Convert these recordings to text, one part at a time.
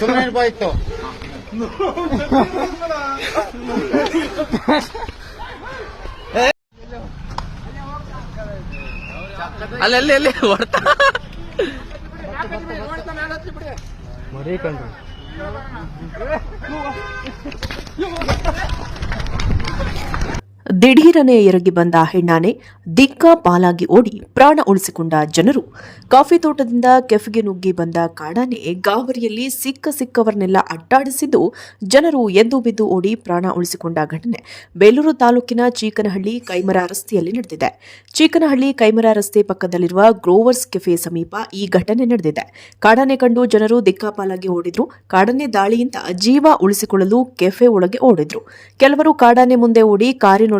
ಸುಮ್ಮನೆ ಇರ್ಬೋಯ್ತು ಅಲ್ಲಿ ಅಲ್ಲಿ ಅಲ್ಲಿ ಹೊಡ್ತಾ ಮರಿ ಕಣ್ರಿ. ದಿಢೀರನೆ ಎರಗಿ ಬಂದ ಹೆಣ್ಣಾನೆ ದಿಕ್ಕ ಪಾಲಾಗಿ ಓಡಿ ಪ್ರಾಣ ಉಳಿಸಿಕೊಂಡ ಜನರು. ಕಾಫಿ ತೋಟದಿಂದ ಕೆಫೆಗೆ ನುಗ್ಗಿ ಬಂದ ಕಾಡಾನೆ ಗಾವರಿಯಲ್ಲಿ ಸಿಕ್ಕ ಸಿಕ್ಕವರನ್ನೆಲ್ಲ ಅಡ್ಡಾಡಿಸಿದ್ದು ಜನರು ಎದ್ದು ಬಿದ್ದು ಓಡಿ ಪ್ರಾಣ ಉಳಿಸಿಕೊಂಡ ಘಟನೆ. ಬೇಲೂರು ತಾಲೂಕಿನ ಚೀಕನಹಳ್ಳಿ ಕೈಮರ ರಸ್ತೆಯಲ್ಲಿ ನಡೆದಿದೆ. ಚೀಕನಹಳ್ಳಿ ಕೈಮರ ರಸ್ತೆ ಪಕ್ಕದಲ್ಲಿರುವ ಗ್ರೋವರ್ಸ್ ಕೆಫೆ ಸಮೀಪ ಈ ಘಟನೆ ನಡೆದಿದೆ. ಕಾಡಾನೆ ಕಂಡು ಜನರು ದಿಕ್ಕಾಪಾಲಾಗಿ ಓಡಿದ್ರು. ಕಾಡಾನೆ ದಾಳಿಯಿಂದ ಜೀವ ಉಳಿಸಿಕೊಳ್ಳಲು ಕೆಫೆ ಒಳಗೆ ಓಡಿದ್ರು. ಕೆಲವರು ಕಾಡಾನೆ ಮುಂದೆ ಓಡಿ ಕಾರಿನೊಳಗೆ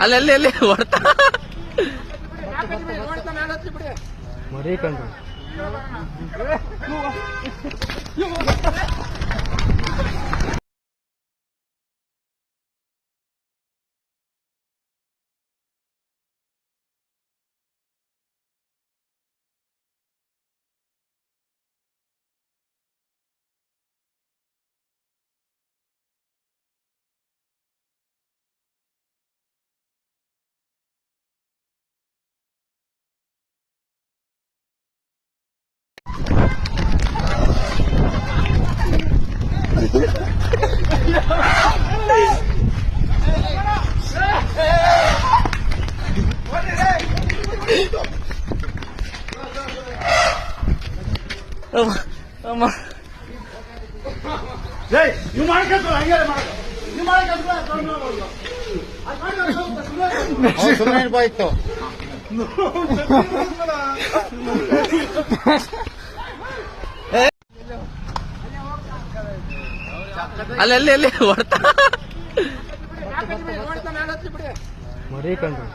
ಇರ್ಬೋಯ್ತು ಅಲ್ಲಿ ಅಲ್ಲಿ ಅಲ್ಲಿ ಹೊಡ್ತಾ ಮರಿ ಕಣ್ರಿ. ನೀವು ಮಾಡ್ಕೊಳ್ತಾರೆ ಹಂಗೆ ಮಾಡಕ ನೀವು ಮಾಡಕ್ಕೆ ಸುಮ್ಮನೆ ಇರ್ಬೋಯ್ತು ಅಲ್ಲಿ ಅಲ್ಲಿ ಹೊಡ್ತಾ ಮರಿ ಕಣ್ರಿ.